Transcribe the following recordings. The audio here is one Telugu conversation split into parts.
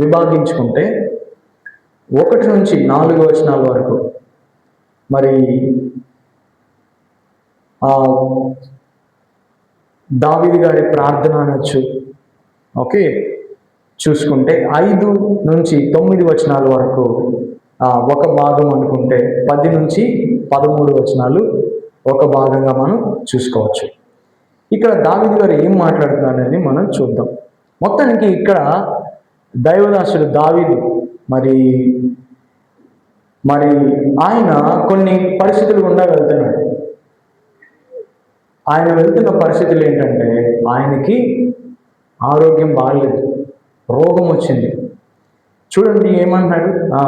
విభాగించుకుంటే ఒకటి నుంచి నాలుగు వచనాల వరకు మరి ఆ దావిది గారి ప్రార్థన అనొచ్చు. ఓకే? చూసుకుంటే ఐదు నుంచి తొమ్మిది వచనాల వరకు ఒక భాగం అనుకుంటే పది నుంచి పదమూడు వచనాలు ఒక భాగంగా మనం చూసుకోవచ్చు. ఇక్కడ దావిది గారు ఏం మాట్లాడుతున్నారని మనం చూద్దాం. మొత్తానికి ఇక్కడ దైవదాసుడు దావీదు. మరి మరి ఆయన కొన్ని పరిస్థితులు గుండా వెళ్తున్నాడు. ఆయన వెళ్తున్న పరిస్థితులు ఏంటంటే ఆయనకి ఆరోగ్యం బాగలేదు రోగం వచ్చింది. చూడండి ఏమన్నాడు ఆ,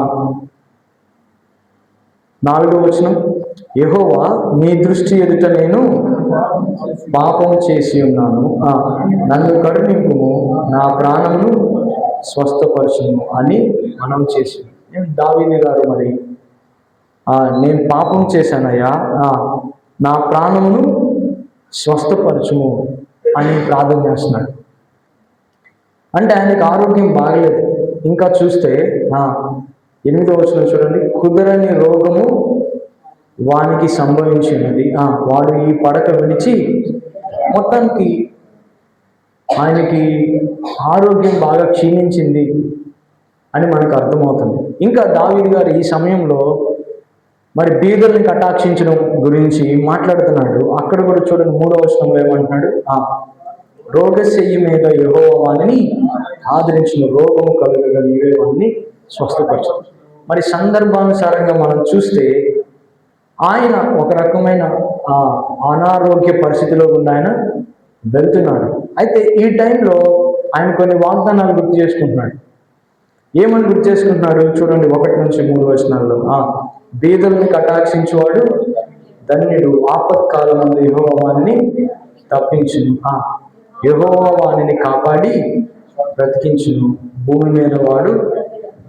నాలుగో వచనం. యహోవా నీ దృష్టి ఎదుట నేను పాపం చేసి ఉన్నాను. ఆ, నన్ను కరుణింపుము నా ప్రాణమును స్వస్థపరచుము అని మనం చేసాం నేను దావిని గారు మరి. నేను పాపం చేశానయ్యా. నా ప్రాణమును స్వస్థపరచుము అని ప్రార్థన చేస్తున్నాడు. అంటే ఆయనకు ఆరోగ్యం బాగలేదు. ఇంకా చూస్తే ఎనిమిదో వచ్చిన చూడండి. కుదరని రోగము వానికి సంభవించినది. వాడు ఈ పడక విడిచి మొత్తానికి ఆయనకి ఆరోగ్యం బాగా క్షీణించింది అని మనకు అర్థమవుతుంది. ఇంకా దావీద్ గారు ఈ సమయంలో మరి బీదల్ని కటాక్షించడం గురించి మాట్లాడుతున్నాడు. అక్కడ కూడా చూడండి మూడో వచనంలో ఏమంటున్నాడు? రోగశయ్యి మీద యహో వాణిని ఆదరించిన రోగం కలుగగా నీవే వాడిని స్వస్థపరచు. మరి సందర్భానుసారంగా మనం చూస్తే ఆయన ఒక రకమైన ఆ అనారోగ్య పరిస్థితిలో ఉన్న ఆయన వెళ్తున్నాడు. అయితే ఈ టైంలో ఆయన కొన్ని వాగ్దానాలు గుర్తు చేసుకుంటున్నాడు. ఏమని గుర్తు చేసుకుంటున్నాడు? చూడండి ఒకటి నుంచి మూడు వచనాల్లో. ఆ బీదల్ని కటాక్షించేవాడు ధన్యుడు ఆపత్కాలం ముందు తప్పించును. ఆ యహోవాణిని కాపాడి బ్రతికించును. భూమి మీద వాడు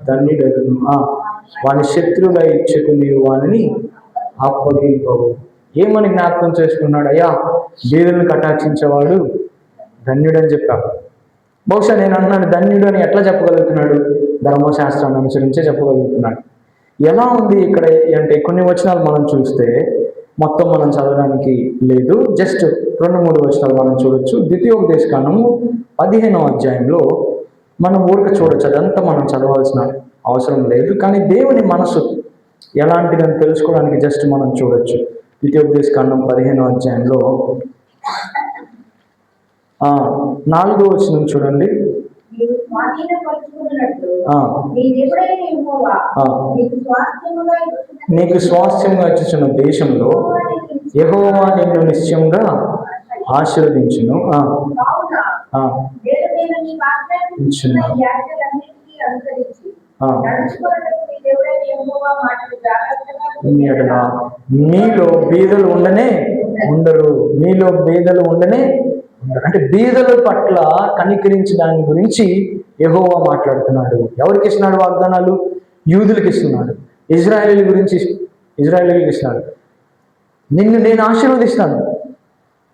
ధన్యుడగును. ఆ వాని శత్రువుల ఇచ్చకు నీవు వానిని అప్పగింపవు. ఏమని జ్ఞాపకం చేసుకున్నాడు? అయ్యా బీదలను కటాక్షించేవాడు ధన్యుడని చెప్పాడు బహుశా నేను అన్నాను ధన్యుడు అని ఎట్లా చెప్పగలుగుతున్నాడు? ధర్మశాస్త్రాన్ని అనుసరించే చెప్పగలుగుతున్నాడు. ఎలా ఉంది ఇక్కడ అంటే కొన్ని వచనాలు మనం చూస్తే మొత్తం మనం చదవడానికి లేదు. జస్ట్ రెండు మూడు వచనాలు మనం చూడొచ్చు. ద్వితీయోపదేశ కాండము పదిహేనవ అధ్యాయంలో మనం ఊరిక చూడొచ్చు. అదంతా మనం చదవాల్సిన అవసరం లేదు. కానీ దేవుని మనసు ఎలాంటిదని తెలుసుకోవడానికి జస్ట్ మనం చూడొచ్చు. ద్వితీయోపదేశ కాండం పదిహేనో అధ్యాయంలో నాలుగో వచనం చూడండి. నీకు స్వాస్థ్యంగా ఇచ్చిన దేశంలో యెహోవా నిన్ను నిశ్చయంగా ఆశీర్వదించును. మీలో బీదలు ఉండనే ఉండరు. మీలో బీదలు ఉండనే అంటే బీదల పట్ల కనికరించి దాని గురించి యెహోవా మాట్లాడుతున్నాడు. ఎవరికి ఇస్తున్నాడు వాగ్దానాలు? యూదులకు ఇస్తున్నాడు. ఇజ్రాయేల్ గురించి ఇజ్రాయేలీలకు ఇస్తున్నాడు. నిన్ను నేను ఆశీర్వదిస్తాను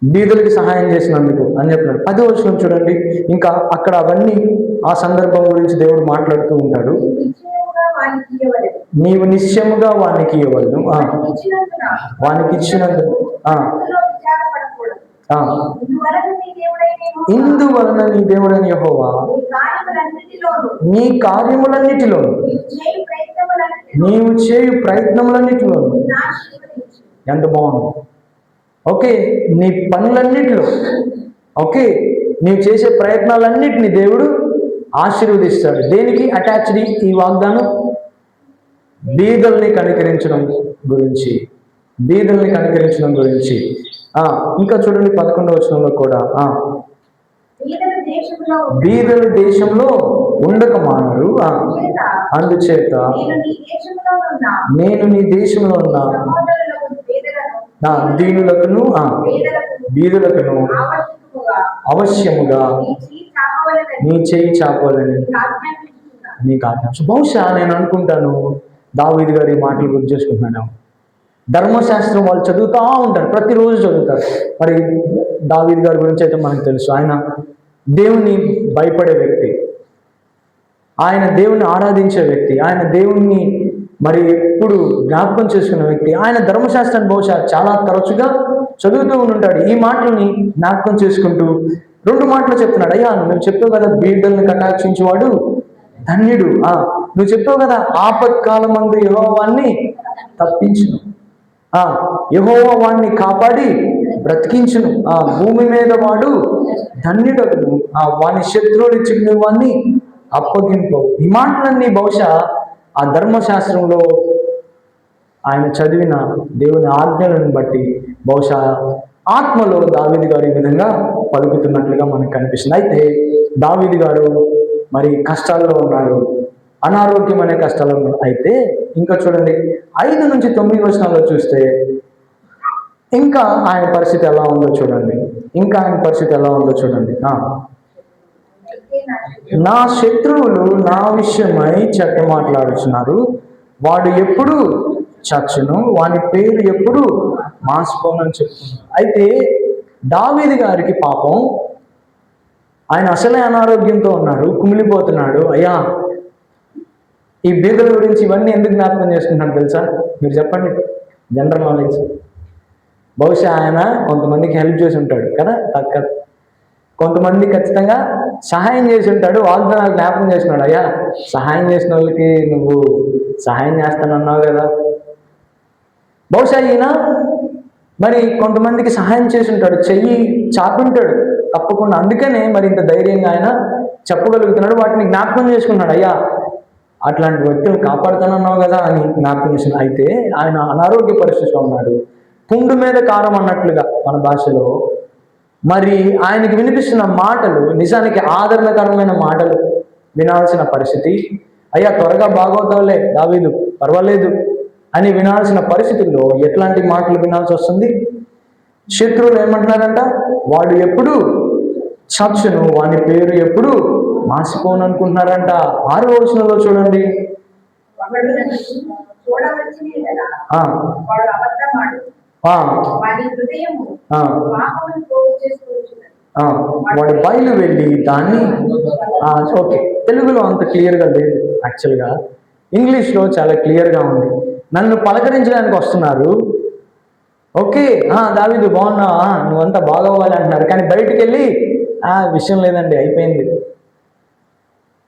బీదలకి సహాయం చేసినందుకు అని చెప్తున్నాడు. పది వచ్చిన చూడండి. ఇంకా అక్కడ అవన్నీ ఆ సందర్భం గురించి దేవుడు మాట్లాడుతూ ఉంటాడు. ఇవ్వలేదు. నీవు నిశ్చయముగా వానికి ఇచ్చినందున వానికి ఇచ్చినందుకు ఆ, అందులో విచారపడకూడదు ఆ. ఇందువలన నీ దేవుడైన యెహోవా. నీ కార్యములన్నిటిలో నీవు చేయు ప్రయత్నములన్నిటిలో ఎంత బాగుంది. ఓకే నీ పనులన్నిటిలో. ఓకే నీవు చేసే ప్రయత్నాలన్నిటిని దేవుడు ఆశీర్వదిస్తాడు. దేనికి? అటాచ్డ్ ఈ వాగ్దానం? బీదల్ని కనికరించడం గురించి. బీదల్ని కనికరించడం గురించి. ఆ, ఇంకా చూడండి పదకొండవ వచనంలో కూడా. ఆ, బీదల దేశంలో ఉండక మానరు. అందుచేత నేను నీ దేశంలో ఉన్న. నేను నీ దీనులకును బీదులకును అవశ్యముగా నీ చేయి చాపాలని. నీకు ఆజ్ఞాపించు. బహుశా నేను అనుకుంటాను. దావీదు గారి మాటలు గుర్తు చేసుకుంటున్నాను ధర్మశాస్త్రం వాళ్ళు చదువుతూ ఉంటారు ప్రతిరోజు చదువుతారు. మరి దావీద్ గారి గురించి అయితే మనకు తెలుసు. ఆయన దేవుణ్ణి భయపడే వ్యక్తి. ఆయన దేవుణ్ణి ఆరాధించే వ్యక్తి. ఆయన దేవుణ్ణి మరి ఎప్పుడు జ్ఞాపకం చేసుకున్న వ్యక్తి. ఆయన ధర్మశాస్త్రాన్ని బహుశా చాలా తరచుగా చదువుతూ ఉంటాడు ఈ మాటల్ని జ్ఞాపకం చేసుకుంటూ రెండు మాటలు చెప్తున్నాడు. అయ్యా నువ్వు చెప్పావు కదా బీడ్డల్ని కటాక్షించేవాడు ధన్యుడు. ఆ నువ్వు చెప్పావు కదా ఆపత్కాలం అందు యహోవాన్ని తప్పించును. యహోవ వాణ్ణి కాపాడి బ్రతికించును. ఆ భూమి మీద వాడు ధన్యుడను ఆ వాని శత్రువులు చిన్న వాణ్ణి అప్పగింపు. ఈ మాటలన్నీ బహుశా ఆ ధర్మశాస్త్రంలో ఆయన చదివిన దేవుని ఆజ్ఞలను బట్టి బహుశా ఆత్మలో దావిది గారు ఈ విధంగా పలుకుతున్నట్లుగా మనకు కనిపిస్తుంది. అయితే దావిది గారు మరి కష్టాల్లో ఉన్నారు. అనారోగ్యం అనే కష్టాలు అయితే ఇంకా చూడండి ఐదు నుంచి తొమ్మిది వచనాల్లో చూస్తే ఇంకా ఆయన పరిస్థితి ఎలా ఉందో చూడండి. ఇంకా ఆయన పరిస్థితి ఎలా ఉందో చూడండి. నా శత్రువులు నా విషయమై చెడ్డ మాట్లాడుచున్నారు. వాడు ఎప్పుడు చచ్చును వాని పేరు ఎప్పుడు మాసిపోనని చెప్తున్నారు అయితే దావేది గారికి పాపం. ఆయన అసలే అనారోగ్యంతో ఉన్నారు కుమిలిపోతున్నాడు. అయ్యా ఈ బీదల గురించి ఇవన్నీ ఎందుకు జ్ఞాపకం చేసుకుంటాను తెలుసా? మీరు చెప్పండి. జనరల్ నాలెడ్జ్ బహుశా ఆయన కొంతమందికి హెల్ప్ చేసి ఉంటాడు కదా? తక్క. కొంతమంది ఖచ్చితంగా సహాయం చేసి ఉంటాడు వాగ్దానాలు జ్ఞాపకం చేసినాడు అయ్యా సహాయం చేసిన వాళ్ళకి నువ్వు సహాయం చేస్తానన్నావు కదా? బహుశా ఈయన మరి కొంతమందికి సహాయం చేసి ఉంటాడు చెయ్యి చాపుంటాడు తప్పకుండా. అందుకనే మరి ఇంత ధైర్యంగా ఆయన చెప్పగలుగుతున్నాడు వాటిని జ్ఞాపకం చేసుకున్నాడు అయ్యా అట్లాంటి వ్యక్తులు కాపాడుతానన్నావు కదా అని నాకు తెలిసిన అయితే ఆయన అనారోగ్య పరిస్థితిలో ఉన్నాడు. పుండు మీద కారం అన్నట్లుగా మన భాషలో మరి ఆయనకి వినిపిస్తున్న మాటలు నిజానికి ఆదరణకరమైన మాటలు వినాల్సిన పరిస్థితి అయ్యా త్వరగా బాగోతావులే దావీదు పర్వాలేదు అని వినాల్సిన పరిస్థితుల్లో ఎట్లాంటి మాటలు వినాల్సి వస్తుంది? శత్రువులు ఏమంటున్నారంట? వాడు ఎప్పుడు చచ్చును వాని పేరు ఎప్పుడు మాసిపోను అనుకుంటున్నారంట ఆరో వచనంలో చూడండి. వాడు బయలు వెళ్ళి దాన్ని ఓకే. తెలుగులో అంత క్లియర్గా లేదు యాక్చువల్గా. ఇంగ్లీష్లో చాలా క్లియర్గా ఉంది. నన్ను పలకరించడానికి వస్తున్నారు. ఓకే. దావిదు దావీదు బాగున్నా నువ్వంతా బాగోవాలి అంటున్నారు. కానీ బయటికి వెళ్ళి ఆ విషయం లేదండి అయిపోయింది.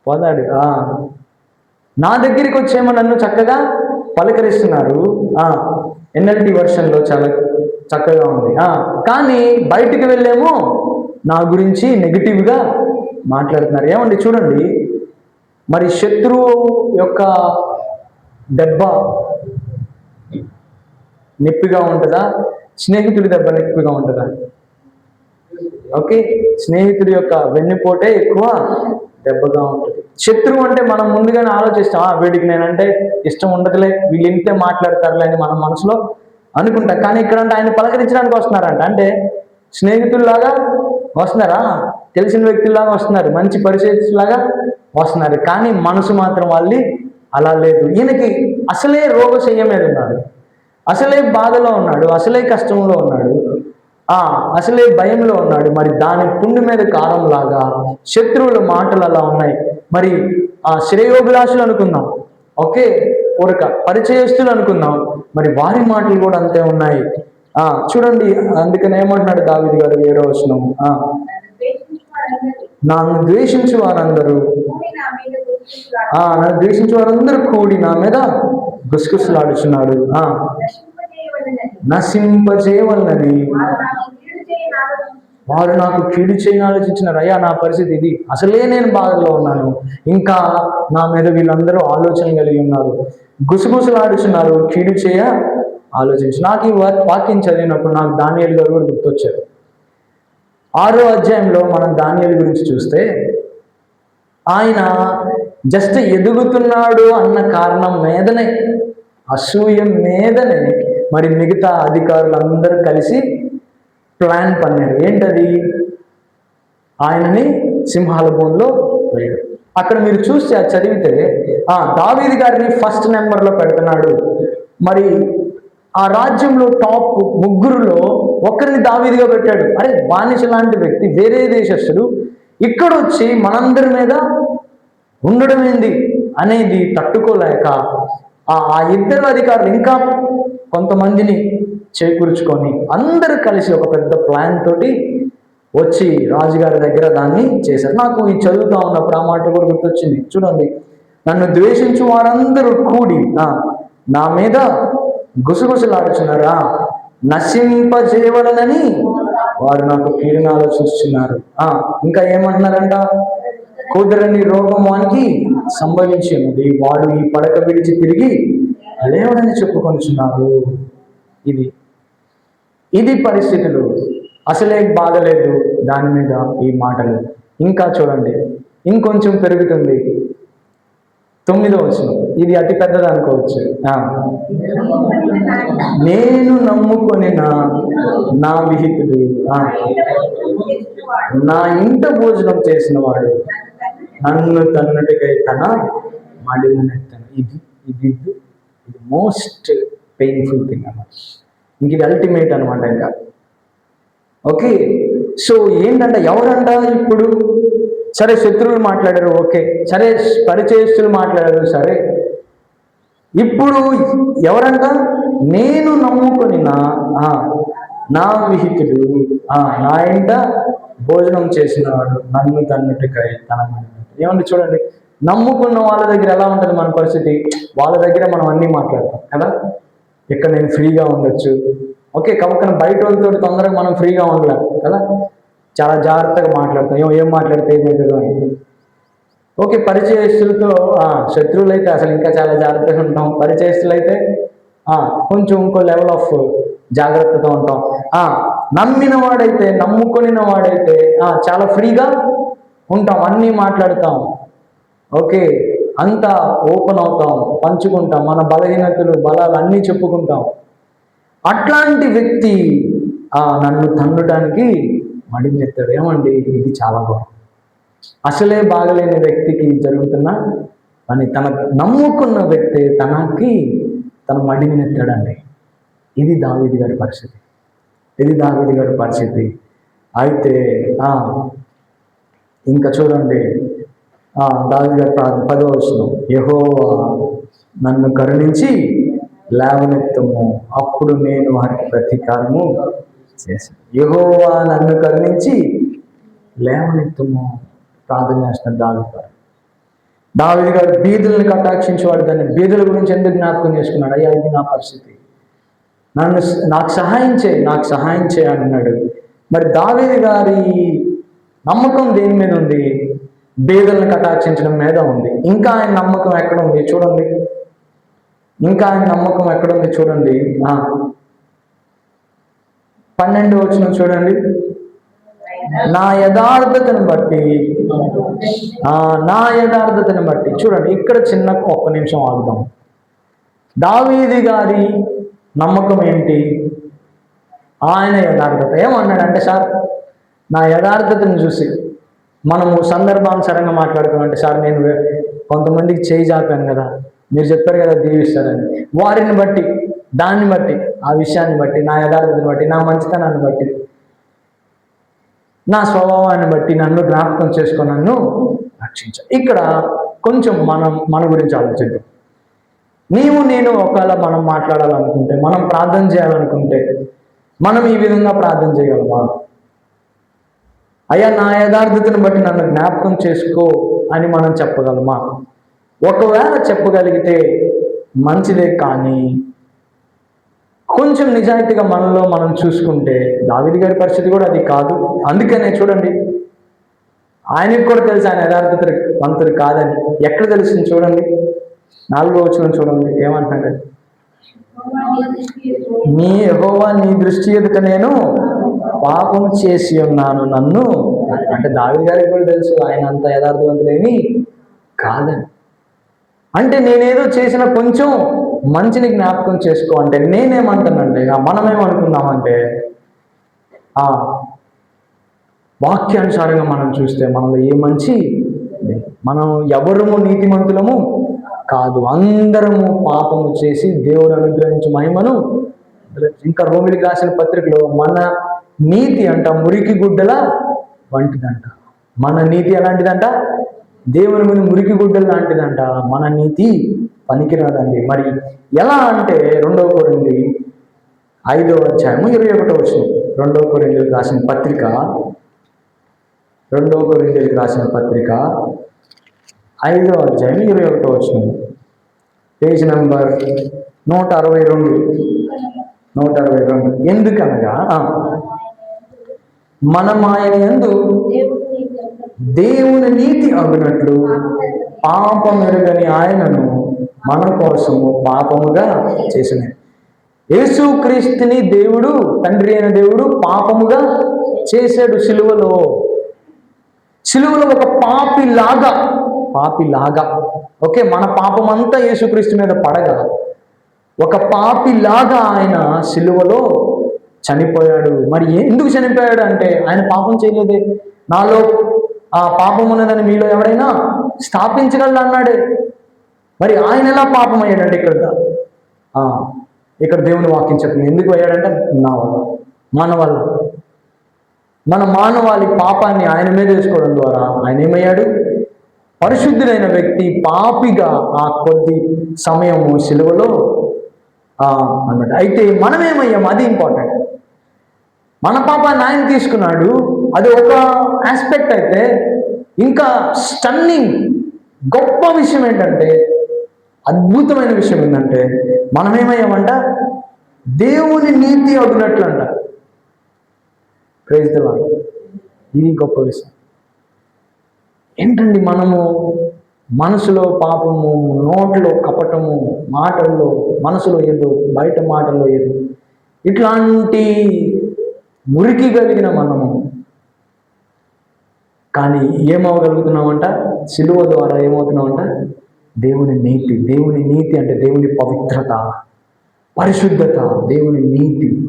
పోతాడు నా దగ్గరికి వచ్చేమో నన్ను చక్కగా పలకరిస్తున్నారు. ఎన్ఎల్టీ వర్షన్లో చాలా చక్కగా ఉంది. ఆ, కానీ బయటికి వెళ్ళేమో నా గురించి నెగిటివ్గా మాట్లాడుతున్నారు. ఏమండి చూడండి. మరి శత్రువు యొక్క దెబ్బ నొప్పిగా ఉంటుందా? స్నేహితుడి దెబ్బ నొప్పిగా ఉంటుందా? ఓకే. స్నేహితుడి యొక్క వెన్నుపోటే ఎక్కువ దెబ్బగా ఉంటుంది. శత్రువు అంటే మనం ముందుగానే ఆలోచిస్తాం "ఆ, వీడికి నేనంటే ఇష్టం ఉండదులే వీళ్ళు ఇంతే మాట్లాడతారులే అని మన మనసులో అనుకుంటాం. కానీ ఇక్కడ అంటే ఆయన పలకరించడానికి వస్తున్నారంట. అంటే స్నేహితుల్లాగా వస్తున్నారా? తెలిసిన వ్యక్తుల్లాగా వస్తున్నారు మంచి పరిస్థితులాగా వస్తున్నారు. కానీ మనసు మాత్రం వాళ్ళది అలా లేదు. ఈయనకి అసలే రోగశయ్య మీద ఉన్నాడు. అసలే బాధలో ఉన్నాడు అసలే కష్టంలో ఉన్నాడు. అసలే భయంలో ఉన్నాడు. మరి దాని పుండు మీద కారం లాగా శత్రువుల మాటలు అలా ఉన్నాయి. మరి ఆ శ్రేయోభిలాషులు అనుకుందాం. ఓకే ఒక పరిచయస్తులు అనుకుందాం. మరి వారి మాటలు కూడా అంతే ఉన్నాయి. ఆ చూడండి అందుకని ఏమంటున్నాడు దావిది గారు వేరే వచనం ఆ. నన్ను ద్వేషించు వారందరూ. నన్ను వారందరూ ఆ నన్ను ద్వేషించు వారందరూ కూడి నా మీద గుసగుసలాడుచున్నారు ఆ. నశింపజేయవలెనని. నశింపజేయవలనని వారు నాకు కీడు చేయని ఆలోచించిన రయ్యా నా పరిస్థితి ఇది. అసలే నేను బాధలో ఉన్నాను. ఇంకా నా మీద వీళ్ళందరూ ఆలోచన కలిగి ఉన్నారు. గుసగుసలాడుచున్నారు. కీడు చేయ ఆలోచించు. నాకు ఈ వాక్యం చదివినప్పుడు నాకు దానియలు గారు కూడా గుర్తొచ్చారు. ఆరో అధ్యాయంలో మనం దానియలు గురించి చూస్తే ఆయన జస్ట్ ఎదుగుతున్నాడు అన్న కారణం మీదనే అసూయ మీదనే మరి మిగతా అధికారులందరూ కలిసి ప్లాన్ పన్నారు. ఏంటది? ఆయనని సింహాల భూమిలో వేయడం. అక్కడ మీరు చూస్తే అది చదివితే ఆ దావీది గారిని ఫస్ట్ నెంబర్లో పెడుతున్నాడు. మరి ఆ రాజ్యంలో టాప్ ముగ్గురులో ఒక్కరిని దావీదిగా పెట్టాడు. అరే బానిస లాంటి వ్యక్తి వేరే దేశస్తుడు ఇక్కడ వచ్చి మనందరి మీద ఉండడం ఏంది? అనేది తట్టుకోలేక ఆ ఆ ఇద్దరు అధికారులు ఇంకా కొంతమందిని చేకూర్చుకొని అందరూ కలిసి ఒక పెద్ద ప్లాన్ తోటి వచ్చి రాజుగారి దగ్గర దాన్ని చేశారు. నాకు ఈ చదువుతా ఉన్నప్పుడు ఆ మాట కూడా గుర్తొచ్చింది. చూడండి నన్ను ద్వేషించు వారందరూ కూడి నా మీద గుసగుసలాడుచున్నారా? నశింపజేయవలనని వారు నాకు కీడును చూస్తున్నారు ఆ, ఇంకా ఏమంటున్నారంట? కుదరని రోగం వానికి సంభవించినది వాడు ఈ పడక విడిచి తిరిగి లేవడని చెప్పుకొనిచున్నారు ఇది. ఇది పరిస్థితులు. అసలే బాగలేదు దాని మీద ఈ మాటలు. ఇంకా చూడండి ఇంకొంచెం పెరుగుతుంది. తొమ్మిదో వచ్చిన ఇది అతి పెద్దది అనుకోవచ్చు. ఆ. నేను నమ్ముకొని నా నా విహితుడు నా ఇంట భోజనం చేసిన వాడు నన్ను తన్నుటికై తన మడినెత్తను ఇది ఇది. మోస్ట్ పెయిన్ఫుల్ థింగ్ అన్నమాట. ఇంక ఇది అల్టిమేట్ అనమాట ఇంకా. ఓకే సో ఏంటంటే ఎవరంట ఇప్పుడు? సరే శత్రువులు మాట్లాడారు ఓకే. సరే పరిచయస్తులు మాట్లాడారు సరే. ఇప్పుడు ఎవరంట? నేను నమ్ముకొని నా నా విహితుడు ఆ, నా ఇంట భోజనం చేసినవాడు నన్ను తన్నుటికై తన ఏమంటే ఏమండి చూడండి. నమ్ముకున్న వాళ్ళ దగ్గర ఎలా ఉంటుంది మన పరిస్థితి? వాళ్ళ దగ్గర మనం అన్నీ మాట్లాడతాం కదా? ఇక్కడ నేను ఫ్రీగా ఉండొచ్చు? ఓకే కనుక బయట వాళ్ళతో తొందరగా మనం ఫ్రీగా ఉండలేం కదా? చాలా జాగ్రత్తగా మాట్లాడతాం. ఏం ఏం మాట్లాడితే ఏమవుతుందో అని. ఓకే పరిచయస్తులతో శత్రువులు అయితే అసలు ఇంకా చాలా జాగ్రత్తగా ఉంటాం. పరిచయస్తులు అయితే కొంచెం ఇంకో లెవెల్ ఆఫ్ జాగ్రత్తతో ఉంటాం. నమ్మిన వాడైతే నమ్ముకొనిన వాడైతే చాలా ఫ్రీగా ఉంటాం. అన్నీ మాట్లాడతాం. ఓకే అంతా ఓపెన్ అవుతాం పంచుకుంటాం మన బలహీనతలు బలాలు అన్నీ చెప్పుకుంటాం. అట్లాంటి వ్యక్తి నన్ను తన్నుడానికి మడిమెత్తాడు ఏమండి? ఇది చాలా బాగుంది అసలే బాగలేని వ్యక్తికి జరుగుతున్న అని తన నమ్ముకున్న వ్యక్తి తనకి తన మడిని నెత్తాడండి ఇది దావిది గారి పరిస్థితి. ఇది దావిది గారి పరిస్థితి. అయితే ఇంకా చూడండి. ఆ, దావీదు గారి పదో వచ్చిన నన్ను కరుణించి లేవనెత్తము. అప్పుడు నేను వారికి ప్రతీకారము చేశాను. యహోవా నన్ను కరుణించి లేవనెత్తము ప్రార్థన చేసిన దావీదు గారు. గారు బీదులను కటాక్షించేవాడు దాన్ని. బీదుల గురించి ఎందుకు జ్ఞాపకం చేసుకున్నాడు? అయ్యా ఇది నా పరిస్థితి. నన్ను నాకు సహాయం చేయి నాకు సహాయం చేయి అన్నాడు మరి దావేది గారి నమ్మకం దేని మీద ఉంది? బీదలను కటాక్షించడం మీద ఉంది. ఇంకా ఆయన నమ్మకం ఎక్కడ ఉంది చూడండి. ఇంకా ఆయన నమ్మకం ఎక్కడ ఉంది చూడండి పన్నెండు వచ్చిన చూడండి. నా యథార్థతను బట్టి ఆ, నా యథార్థతను బట్టి చూడండి ఇక్కడ చిన్న ఒక్క నిమిషం ఆగుదాం. దావీది గారి నమ్మకం ఏంటి? ఆయన యథార్థత. ఏమన్నాడంటే సార్ నా యథార్థతను చూసి మనము సందర్భానుసారంగా మాట్లాడుకోమంటే సార్ నేను కొంతమందికి చేయి జాపాను కదా. మీరు చెప్పారు కదా దీవిస్తారని. వారిని బట్టి దాన్ని బట్టి ఆ విషయాన్ని బట్టి నా యథార్థతను బట్టి నా మంచితనాన్ని బట్టి నా స్వభావాన్ని బట్టి నన్ను జ్ఞాపకం చేసుకొని నన్ను రక్షించ. ఇక్కడ కొంచెం మనం మన గురించి ఆలోచిద్దాం. నీవు నేను ఒకవేళ మనం మాట్లాడాలనుకుంటే మనం ప్రార్థన చేయాలనుకుంటే మనం ఈ విధంగా ప్రార్థన చేయగలమా? అయ్యా నా యథార్థతను బట్టి నన్ను జ్ఞాపకం చేసుకో అని మనం చెప్పగలమా? ఒకవేళ చెప్పగలిగితే మంచిదే కానీ కొంచెం నిజాయితీగా మనలో మనం చూసుకుంటే దావిది గారి పరిస్థితి కూడా అది కాదు. అందుకనే చూడండి ఆయనకు కూడా తెలుసు ఆయన యథార్థత వంతుడు కాదని. ఎక్కడ తెలుస్తుంది చూడండి? నాలుగో వచ్చిన చూడండి ఏమంటున్నాడు? నీ యెహోవా నీ దృష్టి ఎదుట నేను పాపం చేసి ఉన్నాను నన్ను. అంటే దావి గారికి కూడా తెలుసు ఆయన అంత యథార్థవంతులేమి కాదని. అంటే నేనేదో చేసిన కొంచెం మంచిని జ్ఞాపకం చేసుకో అంటే నేనేమంటానంటే మనమేమనుకున్నామంటే ఆ వాక్యానుసారంగా మనం చూస్తే మనలో ఏ మంచి మనం ఎవరము నీతిమంతులము కాదు. అందరము పాపము చేసి దేవుడు అనుగ్రహించి మహిమను. ఇంకా రోమిలికి రాసిన పత్రికలో మన నీతి అంట మురికి గుడ్డల వంటిదంట. మన నీతి ఎలాంటిదంట? దేవుని మీద మురికి గుడ్డలు లాంటిదంట. మన నీతి పనికిరాదండి. మరి ఎలా అంటే రెండవ కొరింది ఐదో అధ్యాయము ఇరవై ఒకటో వచ్చిన రెండవ కొరిందులకు రాసిన పత్రిక రెండవ కొరిందులకు రాసిన పత్రిక ఐదో అధ్యాయం ఇరవై ఒకటో వచ్చిన పేజ్ నంబర్ నూట అరవై రెండు. నూట అరవై రెండు. ఎందుకనగా మనం ఆయన యందు దేవుని నీతి అగునట్లు పాపం ఎరుగని ఆయనను మన కోసము పాపముగా చేసిన యేసుక్రీస్తుని దేవుడు తండ్రి అయిన దేవుడు పాపముగా చేశాడు సిలువలో. సిలువలో ఒక పాపిలాగా పాపిలాగా. ఓకే మన పాపం అంతా యేసుక్రీస్తు మీద పడగా. ఒక పాపిలాగా ఆయన సిలువలో చనిపోయాడు. మరి ఎందుకు చనిపోయాడు అంటే ఆయన పాపం చేయలేదే. నాలో ఆ పాపం ఉన్నదని మీలో ఎవరైనా స్థాపించగలడు అన్నాడే మరి ఆయన ఎలా పాపం అయ్యాడంటే ఇక్కడ ఇక్కడ దేవుని వాక్యం చెప్పింది ఎందుకు అయ్యాడంటే నా వల్ల మన వల్ల. మన మానవాళి పాపాన్ని ఆయన మీద వేసుకోవడం ద్వారా ఆయన ఏమయ్యాడు? పరిశుద్ధుడైన వ్యక్తి పాపిగా ఆ కొద్ది సమయము సిలువలో ఆ, అన్నమాట. అయితే మనమేమయ్యాం? అది ఇంపార్టెంట్ మన పాపాన్ని ఆయన తీసుకున్నాడు. అది ఒక ఆస్పెక్ట్ అయితే ఇంకా స్టన్నింగ్ గొప్ప విషయం ఏంటంటే అద్భుతమైన విషయం ఏంటంటే మనం ఏమయ్యామంట దేవుని నీతి అడిగినట్లు అంట ప్రైజ్ ఇది గొప్ప విషయం. ఏంటండి మనము మనసులో పాపము నోట్లో కపటము మాటల్లో మనసులో ఏదో బయట మాటల్లో ఏదో ఇట్లాంటి మురికి కలిగిన మనము. కానీ ఏమవగలుగుతున్నామంట సిలువ ద్వారా ఏమవుతున్నామంట? దేవుని నీతి. దేవుని నీతి అంటే దేవుని పవిత్రత పరిశుద్ధత దేవుని నీతి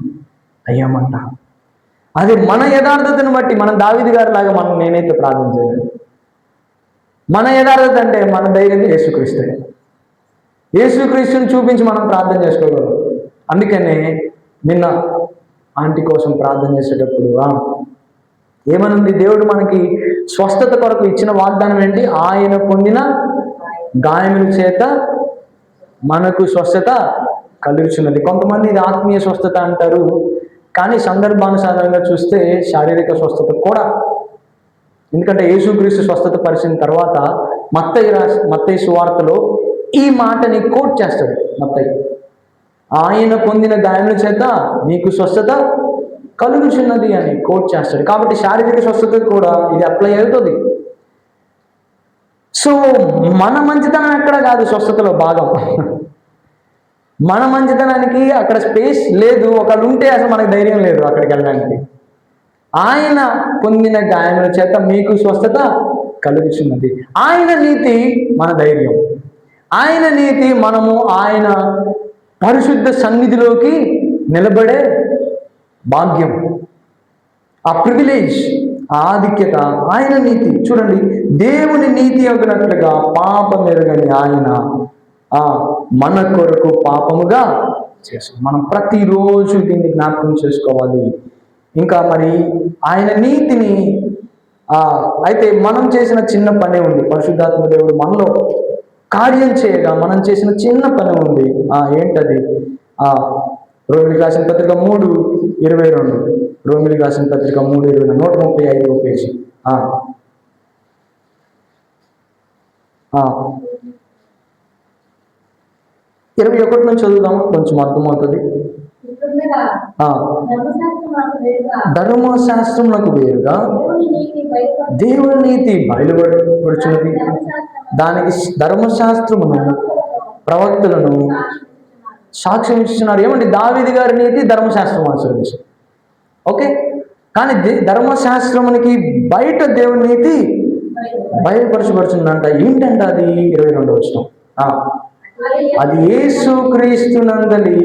అయ్యామంట అది మన యథార్థతను బట్టి మనం దావిది గారి లాగా మనం నేనైతే ప్రార్థన చేయలేదు మన యథార్థత అంటే మన ధైర్యం యేసుక్రీస్తే. యేసుక్రీస్తుని చూపించి మనం ప్రార్థన చేసుకోగలం. అందుకనే నిన్న ఆంటీ కోసం ప్రార్థన చేసేటప్పుడు ఏమనుంది దేవుడు మనకి స్వస్థత కొరకు ఇచ్చిన వాగ్దానం ఏంటి? ఆయన పొందిన గాయముల చేత మనకు స్వస్థత కలుగుచున్నది. కొంతమంది ఇది ఆత్మీయ స్వస్థత అంటారు. కానీ సందర్భానుసారంగా చూస్తే శారీరక స్వస్థత కూడా. ఎందుకంటే యేసుక్రీస్తు స్వస్థత పరిచిన తర్వాత మత్తయ్య రాసి మత్తయ్య సువార్తలో ఈ మాటని కోట్ చేస్తాడు మత్తయ్య ఆయన పొందిన గాయముల చేత మీకు స్వస్థత కలుగుచున్నది అని కోట్ చేస్తాడు. కాబట్టి శారీరక స్వస్థత కూడా ఇది అప్లై అవుతుంది. సో మన మంచితనం ఎక్కడ కాదు స్వస్థతలో భాగం. మన మంచితనానికి అక్కడ స్పేస్ లేదు. ఒకళ్ళు ఉంటే అసలు మనకు ధైర్యం లేదు అక్కడికి వెళ్ళడానికి. ఆయన పొందిన గాయముల చేత మీకు స్వస్థత కలుగుచున్నది. ఆయన నీతి మన ధైర్యం. ఆయన నీతి మనము ఆయన పరిశుద్ధ సన్నిధిలోకి నిలబడే భాగ్యం. ఆ ప్రివిలేజ్ ఆ ఆధిక్యత ఆయన నీతి. చూడండి దేవుని నీతి అగినట్లుగా పాపం ఎరగని ఆయన ఆ మన కొరకు పాపముగా చేసు మనం ప్రతిరోజు దీన్ని జ్ఞాపకం చేసుకోవాలి. ఇంకా మరి ఆయన నీతిని అయితే మనం చేసిన చిన్న పనే ఉంది. పరిశుద్ధాత్మ దేవుడు మనలో కార్యం చేయగా మనం చేసిన చిన్న పని ఉంది. ఆ ఏంటది? ఆ రోమిలి రాసిన పత్రిక మూడు ఇరవై రెండు. రోమిలి రాసిన పత్రిక మూడు ఇరవై రెండు. నూట ముప్పై ఐదు పేజీ. ఇరవై ఒకటి నుంచి చదువుదాం కొంచెం అర్థమవుతుంది ధర్మశాస్త్రములకు వేరుగా దేవుని నీతి బయలుపడుచున్నది దానికి ధర్మశాస్త్రమును ప్రవక్తులను సాక్ష్యం ఇస్తున్నారు ఏమండి దావిది గారి నీతి ధర్మశాస్త్రం అనుసరించారు ఓకే? కానీ ధర్మశాస్త్రమునికి బయట దేవుని నీతి బయలుపరచబడుతుందంట. ఏంటంట అది? ఇరవై రెండు వచ్చిన అది ఏసు క్రీస్తునందలి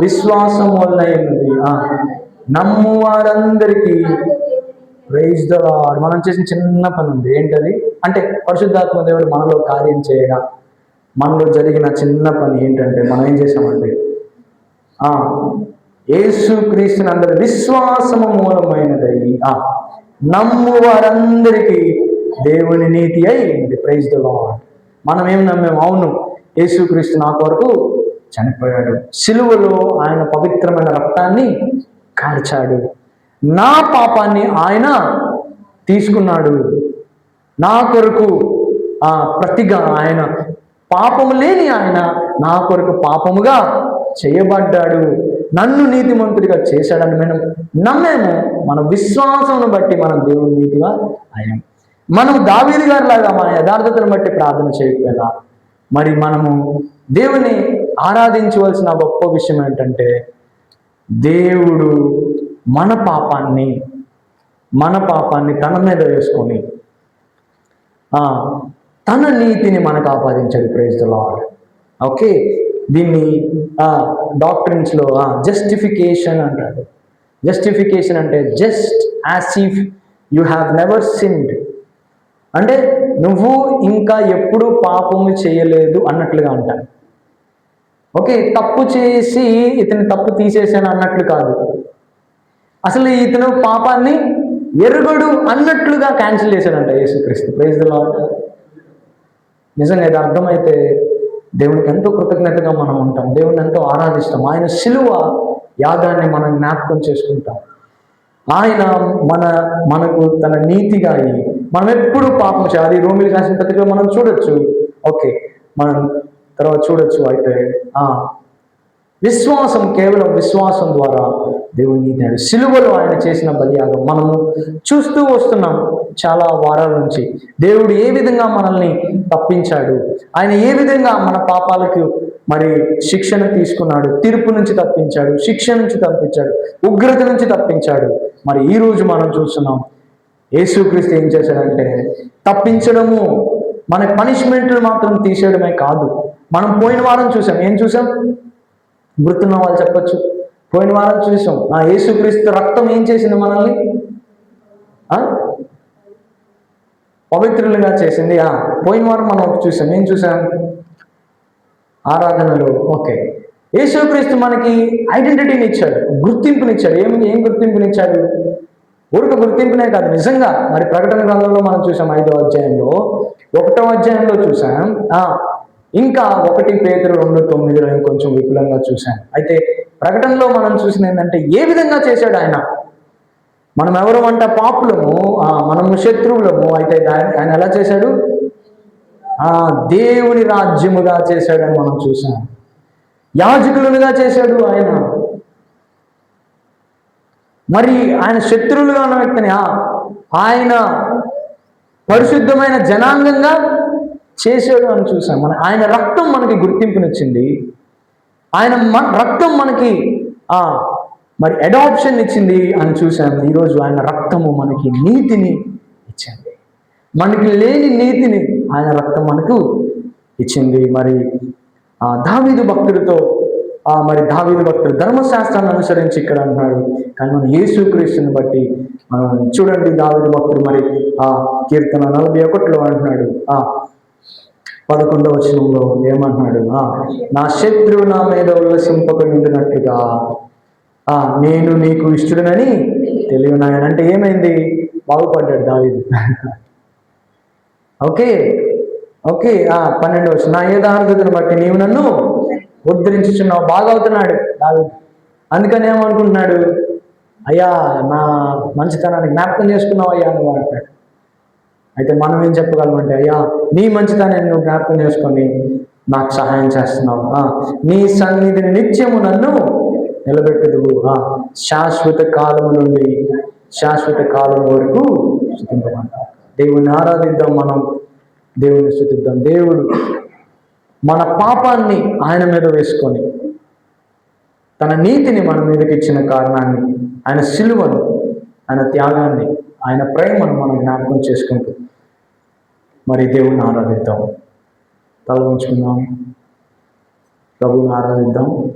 విశ్వాసం వల్ల ఉన్నది నమ్ము వారందరికీ ప్రైజ్ ద లార్డ్ మనం చేసిన చిన్న పని ఉంది. ఏంటది? అంటే పరిశుద్ధాత్మ దేవుడు మనలో కార్యం చేయగా మనలో జరిగిన చిన్న పని ఏంటంటే మనం ఏం చేసామంటే ఆ యేసు క్రీస్తునందరి విశ్వాసము మూలమైనదై ఆ నమ్ము వారందరికీ దేవుని నీతి అయి ప్రైజ్ ద లాడ్ మనం ఏం నమ్మేం అవును యేసుక్రీస్తు నా కొరకు చనిపోయాడు. సిలువలో ఆయన పవిత్రమైన రక్తాన్ని కార్చాడు నా పాపాన్ని ఆయన తీసుకున్నాడు. నా కొరకు ఆ ప్రతిగా ఆయన పాపము లేని ఆయన నా కొరకు పాపముగా చేయబడ్డాడు. నన్ను నీతిమంతుడిగా చేశాడని మనం నమ్మేము. మన విశ్వాసమును బట్టి మనం దేవుని నీతిగా అయ్యాం. మనం దావీది గారి లాగా మన యథార్థతను బట్టి ప్రార్థన చేయకపోయినా మరి మనము దేవుని ఆరాధించవలసిన గొప్ప విషయం ఏంటంటే దేవుడు మన పాపాన్ని మన పాపాన్ని తన మీద వేసుకొని తన నీతిని మనకు ఆపాదించాడు. ప్రైజ్ ద లాడ్ ఓకే దీన్ని డాక్టరిన్స్లో జస్టిఫికేషన్ అంటాడు. జస్టిఫికేషన్ అంటే just as if you have never sinned అంటే నువ్వు ఇంకా ఎప్పుడు పాపము చేయలేదు అన్నట్లుగా అంటాడు. ఓకే తప్పు చేసి ఇతని తప్పు తీసేసాను అన్నట్లు కాదు. అసలు ఇతను పాపాన్ని ఎరుగడు అన్నట్లుగా క్యాన్సిల్ చేశాడంట యేసుక్రీస్తు. ప్రైజ్ ద నిజంగా ఇది అర్థమైతే దేవునికి ఎంతో కృతజ్ఞతగా మనం ఉంటాం. దేవుని ఎంతో ఆరాధిస్తాం. ఆయన శిలువ యాగాన్ని మనం జ్ఞాపకం చేసుకుంటాం. ఆయన మన మనకు తన నీతిగా అయ్యి మనం ఎప్పుడు పాపం చేయాలి రోమిలు రాసిన పత్రికలో మనం చూడొచ్చు. ఓకే మనం తర్వాత చూడొచ్చు అయితే విశ్వాసం కేవలం విశ్వాసం ద్వారా దేవుడు నీతాడు సిలువలో ఆయన చేసిన బలియాగం. మనము చూస్తూ వస్తున్నాం చాలా వారాల నుంచి దేవుడు ఏ విధంగా మనల్ని తప్పించాడు ఆయన ఏ విధంగా మన పాపాలకు మరి శిక్షణ తీసుకున్నాడు తీర్పు నుంచి తప్పించాడు శిక్ష నుంచి తప్పించాడు ఉగ్రత నుంచి తప్పించాడు. మరి ఈ రోజు మనం చూస్తున్నాం యేసుక్రీస్తు ఏం చేశాడంటే తప్పించడము మన పనిష్మెంట్లు మాత్రం తీసేయడమే కాదు. మనం పోయిన వారం చూసాం ఏం చూసాం గుర్తున్న వాళ్ళు చెప్పొచ్చు. పోయిన వారం చూసాం. ఆ యేసుక్రీస్తు రక్తం ఏం చేసింది మనల్ని? పవిత్రులుగా చేసింది. ఆ పోయిన వారం మనం ఒకటి చూసాం. ఏం చూసాం? ఆరాధనలు. ఓకే. యేసుక్రీస్తు మనకి ఐడెంటిటీని ఇచ్చాడు. గుర్తింపునిచ్చాడు ఏం ఏం గుర్తింపునిచ్చాడు ఊరికి గుర్తింపునే కాదు. నిజంగా. మరి ప్రకటన గ్రంథంలో మనం చూసాం ఐదో అధ్యాయంలో. ఒకటో అధ్యాయంలో చూసాం. ఆ ఇంకా ఒకటి పేదలు రెండు తొమ్మిదిలో ఇంకొంచెం విపులంగా చూశాను. అయితే ప్రకటనలో మనం చూసిన ఏంటంటే ఏ విధంగా చేశాడు ఆయన? మనం ఎవరు అంట పాపులము మనము శత్రువులము అయితే ఆయన ఎలా చేశాడు? ఆ దేవుని రాజ్యముగా చేశాడని మనం చూసాం యాజకులుగా చేశాడు ఆయన. మరి ఆయన శత్రువులుగా ఉన్న వ్యక్తిని ఆ, ఆయన పరిశుద్ధమైన జనాంగంగా చేశాడు అని చూసాం. మన ఆయన రక్తం మనకి గుర్తింపునిచ్చింది. ఆయన మన రక్తం మనకి మరి అడాప్షన్ ఇచ్చింది అని చూసాం. ఈరోజు ఆయన రక్తము మనకి నీతిని ఇచ్చింది. మనకి లేని నీతిని ఆయన రక్తం మనకు ఇచ్చింది. మరి ఆ దావీదు భక్తుడితో ఆ మరి దావీదు భక్తుడు ధర్మశాస్త్రాన్ని అనుసరించి ఇక్కడ అంటున్నాడు. కానీ మన యేసుక్రీస్తుని బట్టి చూడండి దావీదు భక్తుడు మరి ఆ కీర్తన నలభై ఒకటిలో అంటున్నాడు. ఆ పదకొండవ వచనంలో ఏమంటున్నాడు? నా శత్రువు నా మీద ఉల్లసింపకుండినట్టుగా ఆ నేను నీకు ఇష్టడునని తెలియనాయన. అంటే ఏమైంది? బాగుపడ్డాడు దావీదు. ఓకే ఓకే ఆ పన్నెండు వచ్చి నా యథార్థతను బట్టి నీవు నన్ను ఉద్ధరించుచున్నావు. బాగా అవుతున్నాడు దావీదు. అందుకని ఏమనుకుంటున్నాడు? అయ్యా నా మంచితనాన్ని జ్ఞాపకం చేసుకున్నావు అయ్యా అని వాడతాడు అయితే మనం ఏం చెప్పగలమంటే అయ్యా నీ మంచితనాన్ని నువ్వు జ్ఞాపకం చేసుకొని నాకు సహాయం చేస్తున్నావు. నీ సన్నిధిని నిత్యము నన్ను నిలబెట్టుదువు. శాశ్వత కాలము నుండి శాశ్వత కాలం వరకు స్థుతింపమంట దేవుని ఆరాధిద్దాం మనం దేవుని స్థుతిద్దాం. దేవుడు మన పాపాన్ని ఆయన మీద వేసుకొని తన నీతిని మన మీదకి ఇచ్చిన కారణాన్ని ఆయన సిలువను ఆయన త్యాగాన్ని ఆయన ప్రేమను మనం జ్ఞాపకం చేసుకుంటూ మరి దేవుణ్ణి ఆరాధిద్దాం. తల ఉంచుకుందాం ప్రభువుని ఆరాధిద్దాం.